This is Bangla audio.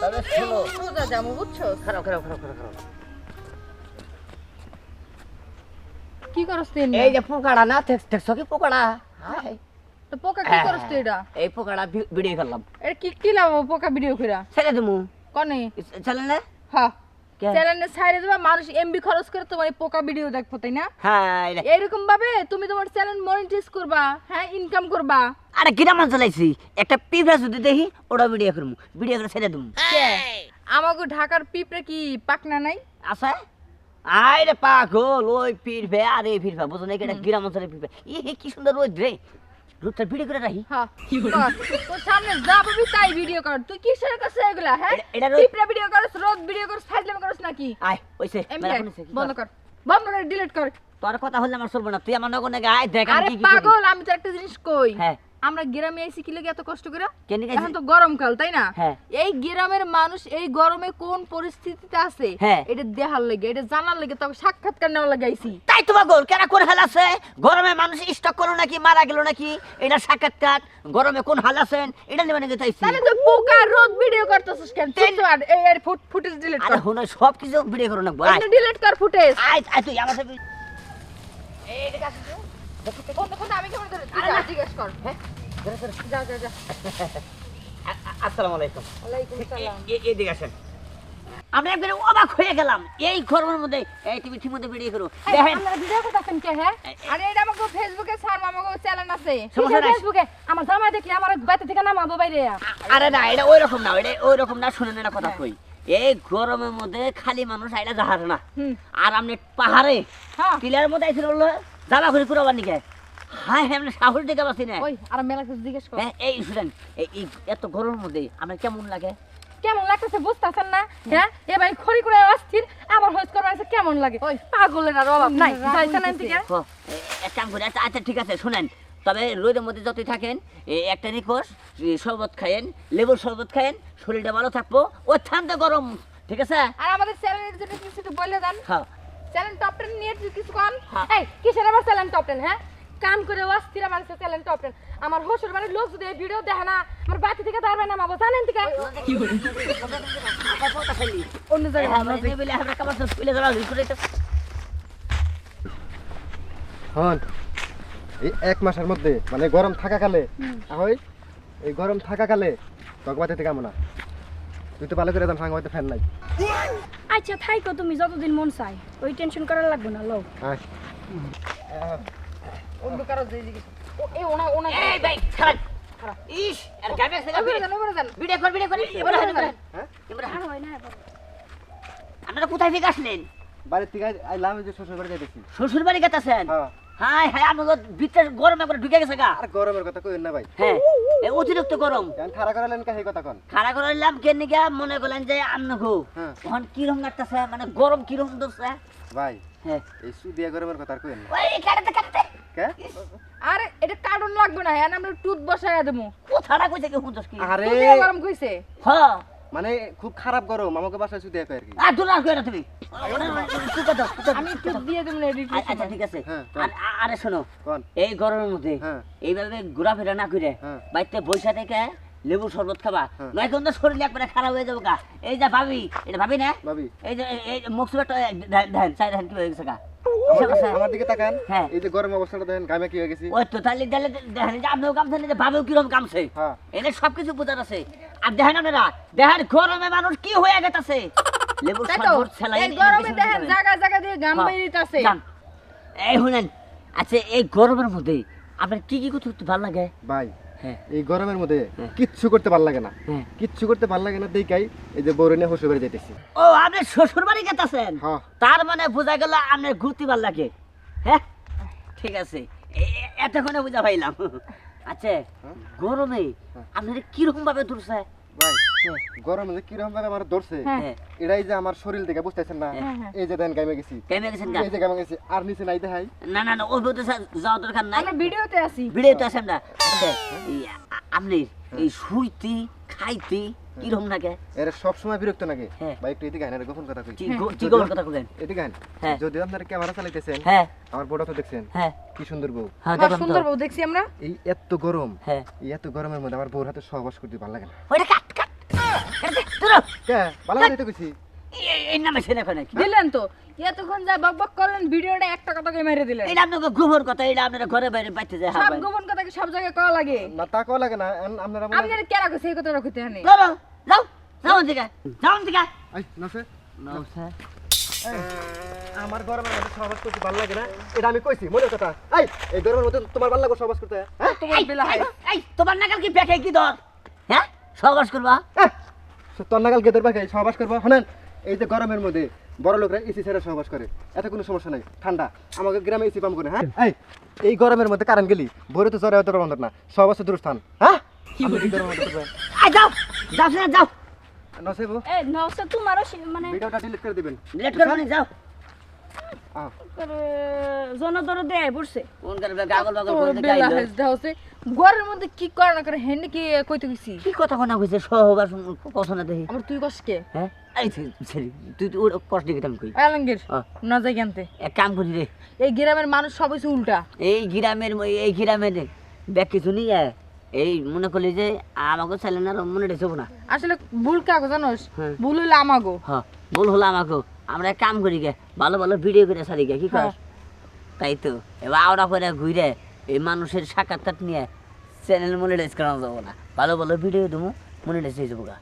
তবে শোনো। সোজা যাব বুঝছ? খারাপ খারাপ খারাপ খারাপ খারাপ। কি করস তুই? এই যে পোকাটা না দেখ- দেখছ কি পোকাটা হায়। তো পোকা কি করস তুই এটা? এই পোকাটা ভিডিও করলাম। এটা কি কি লাভ পোকা ভিডিও কইরা? ছেড়ে দিমু। কনে? চলে না হ্যাঁ? চ্যানেলে ছাইরে দেবা মানুষ এমবি খরচ করে তোমার এই পোকা ভিডিও দেখব তাই না? হ্যাঁ। এরকম ভাবে তুমি তোমার চ্যানেল মনিটাইজ করবা হ্যাঁ ইনকাম করবা। আরে কিরাম চালাইছি? একটা পিঁপড়া যদি দেখি ওটা ভিডিও করব ভিডিও করে ছেড়ে দিমু। আমাকে ঢাকার পিঁপড়ে কি পাকনা নাই? আছে? আই পাগল ওই ফিরবে আরে ফিরবে বুঝো না এটা গ্রাম অঞ্চলে ফিরবে ই কি সুন্দর রোদ রে। রোদটা ভিডিও করে রাখি। হ্যাঁ তোর সামনে যা পাবি তাই ভিডিও কর। তুই কিসের কাছে এগুলা হ্যাঁ? এটা- রোদ- ভিডিও করস রোদ ভিডিও করস ফাইজলাম করস নাকি? আয় কি বন্ধ কর? বন্ধ করে ডিলিট কর। তোর কথা হল আমার চলবে না তুই আমার নগনে নাকি আয় দেখ আমি আরে কি কি। পাগল আমি তো একটা জিনিস কই। হ্যাঁ। আমরা গ্রামে আইছি কি লাগে এত কষ্ট করে? কেন এখন তো গরমকাল তাই না? হ্যাঁ। এই গ্রামের মানুষ এই গরমে কোন পরিস্থিতিতে আছে? হ্যাঁ। এটা দেখার লাগে এটা জানার লাগে তবে সাক্ষাৎকার নেওয়ার লাগে আইছি। তাই তো পাগল কেন কোন হাল আছে? গরমে মানুষ স্টক করল নাকি মারা গেল নাকি? এটা সাক্ষাৎকার। গরমে কোন হাল আছেন? এটা নেবে নাকি তাইছি তাহলে তো পোকা রোদ ভিডিও করতেছিস কেন? তুই তো আর- এই এর ফুটেজ ডিলিট কর আরে কর। হুন সব কিছু ভিডিও করো না আয় ডিলিট কর ফুটেজ আয় আয় তুই আমার সাথে এই এটা কাছে আমি হ্যাঁ? আমি একবারে অবাক হয়ে গেলাম। এই গরমের মধ্যে এই তুমি ঠিক মতো ভিডিও করো দেখেন। ভিডিও করতেছেন কে হ্যাঁ? এ- এ- আরে এটা আমাকে ফেসবুকে আমাকে চ্যানেল আছে। ফেসবুকে আমার জামাই দেখলে আমার বাড়ি থেকে নামাবো বাইরে। আরে না এটা ওই রকম না এটা ওই রকম না শুনে না কথা কই। এই গরমের মধ্যে খালি মানুষ আইলা যাহার না। আর আপনি পাহাড়ে হ্যাঁ। টিলার মধ্যে আইছিল জামা পুরাবার নিকে। হাই হ্যাঁ সাহস পাচ্ছি না। ওই আর মেলা কিছু জিজ্ঞেস কর। হ্যাঁ এই শুনেন এই এত গরমের মধ্যে কেমন লাগে? কেমন লাগতেছে বুঝতেছেন না? হ্যাঁ এবার খড়ি করে অস্থির আমার হইস করবার আছে কেমন লাগে? ওই পাগলের আর অভাব নাই যাইছেন থেকে ও, এক কাম করে আচ্ছা আচ্ছা ঠিক আছে শুনেন। তবে রোদের মধ্যে যতই থাকেন একটা নিকোষ শরবত খায়েন লেবুর শরবত খায়েন শরীরটা ভালো থাকব। ও ঠান্ডা গরম ঠিক আছে? আর আমাদের চ্যানেলের জন্য কিছু বলে দেন। হ্যাঁ চ্যানেল টপ টেন নিয়ে কিছু কন? হ্যাঁ। এই কিসের আমার চ্যানেল টপ টেন হ্যাঁ? কাম করে অস্থির মানুষের চ্যানেল টপ টেন আমার হসুর বাড়ির লোক যদি ভিডিও দেখে না আমার বাড়ি থেকে দাঁড়াবে না মাবো জানেন থেকে অন্য জায়গায় হ্যাঁ, আমরা আমরা হন এই এক মাসের মধ্যে মানে গরম থাকাকালে হয় এই গরম থাকাকালে তোকে বাড়ি থেকে কামো না। তুই তো ভালো করে দাম সাংবাদিক ফ্যান নাই। আচ্ছা থাইকো তুমি যতদিন মন চাই ওই টেনশন করার লাগবে না লোক অন্য কারও দিয়ে জিজ্ঞেস ও এই ওনা ওনা। এই ভাই খারাপ। ইস আর গাবে আছে ওই করে দেন, ওই করে দেন। ভিডিও কর ভিডিও কর। এবার হান করেন হ্যাঁ? হয় না আপনারা কোথায় থেকে আসলেন? বাড়ির থেকে আইলাম যে শ্বশুর বাড়ি যাইতেছি। শ্বশুর বাড়ি গেতেছেন? হ্যাঁ। হাই হাই আমাকে ভিতরে গরমে করে ঢুকে গেছে গা। আর গরমের কথা কইেন না ভাই। হ্যাঁ এই অতিরিক্ত গরম। কেন খাড়া করালেন কা সেই কথা কন? খাড়া করলাম কে নিগা মনে করলেন যে আন্ন গো হ্যাঁ। তখন কিরম লাগতেছে মানে গরম কিরম ধরছে? ভাই হ্যাঁ। এই সুদিয়া গরমের কথা আর কইেন না। ওই কাটতে কাটতে। কে? আরে এটা কার্টুন লাগবে না হ্যাঁ আমরা টুথ বসায় দেবো। কোথাটা কইছে কি হুঁতস কি? আরে। গরম কইছে? হ্যাঁ। মানে খুব খারাপ গরম আমাকে বাসায় সুদিয়া কয় আর কি। আর আর কইরা তুমি চুপে চুপে আমি টুথ দিয়ে দেবো না আচ্ছা ঠিক আছে। হ্যাঁ। আর- শোনো কন? এই গরমের মধ্যে হ্যাঁ। এইভাবে ঘোরাফেরা না করে হ্যাঁ। বাড়িতে বৈশা থেকে লেবু শরবত খাবা। নয় কিন্তু শরীর একবারে খারাপ হয়ে যাবে গা। এই যে ভাবি এটা ভাবি না? ভাবি। এই যে এই- মুখ সুবেটা ধান চাই ধান কি হয়ে গেছে গা? আমার- দিকে তাকান। হ্যাঁ। এই যে গরম অবস্থাটা দেখেন গামে কি হয়ে গেছে? ওই তো তাহলে দেখেন যে আপনিও কামছেন যে ভাবেও কীরকম কামছে হ্যাঁ। এনে সবকিছু বোঝার আছে। আর দেখেন আপনারা দেখেন গরমে মানুষ কি হয়ে গেছে লেবু শরবত ছেলাই গরমে দেখেন জায়গা জায়গা দিয়ে গাম হ্যাঁ, এই শুনেন আচ্ছা এই গরমের মধ্যে আপনার কি কি করতে করতে ভালো লাগে? ভাই হ্যাঁ। এই গরমের মধ্যে হ্যাঁ। কিচ্ছু করতে ভালো লাগে না। হ্যাঁ। কিচ্ছু করতে ভালো লাগে না দেখাই এই যে বউরে নিয়ে শ্বশুর বাড়ি যাইতেছি। ও আপনি শ্বশুর বাড়ি গেতেছেন? হ্যাঁ। তার মানে বোঝা গেল আপনার ঘুরতে ভালো লাগে। হ্যাঁ? ঠিক আছে। এতক্ষণে বুঝা পাইলাম। আচ্ছা। গরমে। আপনার কীরকম ভাবে দূরছে ভাই গরমে যে কীরকম ভাবে আমার ধরছে হ্যাঁ। এটাই যে আমার শরীর থেকে বুঝতেছেন না হ্যাঁ, হ্যাঁ। এই যে দেন গামে গেছি কেমন গেছেন এই যে গামে গেছি আর নিচে নাই দেখাই না না না ওই বলতে যাওয়া দরকার নাই ভিডিওতে আছি ভিডিওতে আছেন না আপনি এই শুইতি খাইতি কীরকম লাগে? এর সব সময় বিরক্ত লাগে। হ্যাঁ। ভাই একটু এদিকে আইন আর গোপন কথা কই? কি গোপন কথা বলেন? এদিকে আইন হ্যাঁ। যদিও আপনারা ক্যামেরা চালাইতেছেন হ্যাঁ। আমার বউটা তো দেখছেন। হ্যাঁ। কি সুন্দর বউ। হ্যাঁ সুন্দর বউ দেখছি আমরা। এই এত গরম। হ্যাঁ। এই এত গরমের মধ্যে আমার বউর হাতে সহবাস করতে ভালো লাগে না। ওইটা কাট কাট। এটা দে, দূর কে? ভালো লাগে তো কইছি এই- নামে ছেলে কেন কি? দিলেন তো। এতক্ষণ যা বক বক করলেন ভিডিওটা একটা কথা কই মেরে দিলেন। এটা আপনাকে গোবর কথা এটা আপনারা ঘরে বাইরে বাইতে যায় সব হারবেন কথা কি সব জায়গায় কওয়া লাগে? না তা কও লাগে না। আন- আপনারা কেরা কইছে এই কথা রাখতে হানি যাও যাও যাও দিকে যাও দিকে আই নসে। নমস্কার আমার গরমের মধ্যে সহবাস করতে ভালো লাগে না। এটা আমি কইছি মনে কথা। এই এই গরমের মধ্যে তোমার ভালো লাগে সহবাস করতে হ্যাঁ? তোমার বেলা হয়। এই তোমার নাকাল কি পেকে কি দর হ্যাঁ? সহবাস করবা? তোর নাগাল গেদের পাখে সহবাস করব শোনেন? এই যে গরমের মধ্যে বড় লোকরা এসি ছেড়ে সহবাস করে এত কোনো সমস্যা নাই। ঠান্ডা। আমাকে গ্রামে এসি পাম্প করে হ্যাঁ? এই এই গরমের মধ্যে কারণ গেলি ভোরে তো জ্বরে হতে পারব না সহবাস দূর স্থান হ্যাঁ? যাও যাও যাও। নসেবু? এ নসে তোমারও মানে ভিডিওটা ডিলিট করে দিবেন। লেট করে যাও। জনদর দেয় পড়ছে। হয় ঘরের মধ্যে কি করে না করে হেন কি কইতে গেছি কি কথা কোনা কইছে? সহবাস কথা না দেখি আমার তুই কস হ্যাঁ? এই তুই তুই ওর কষ্ট দিকে আমি কই? আলঙ্গীর হ্যাঁ। না যাই জানতে এক কাম করি রে। এই গ্রামের মানুষ সব উল্টা। এই গ্রামের এই গ্রামের ব্যাগ কিছু নিয়ে এই মনে করলি যে আমাকে ছেলে না মনে রেখেব না। আসলে ভুল কাকো জানোস? হ্যাঁ। ভুল হইলে আমাগো। হ্যাঁ ভুল হলো আমাকে আমরা কাম করি গে ভালো ভালো ভিডিও করে সারি গে কি কর হ্যাঁ। তাই তো এবার আওড়া করে ঘুরে এই মানুষের সাক্ষাৎ নিয়ে চ্যানেল মনিটাইজ করানো করা যাব না। ভালো ভালো ভিডিও দেবো মনিটাইজ হয়ে যাব গা।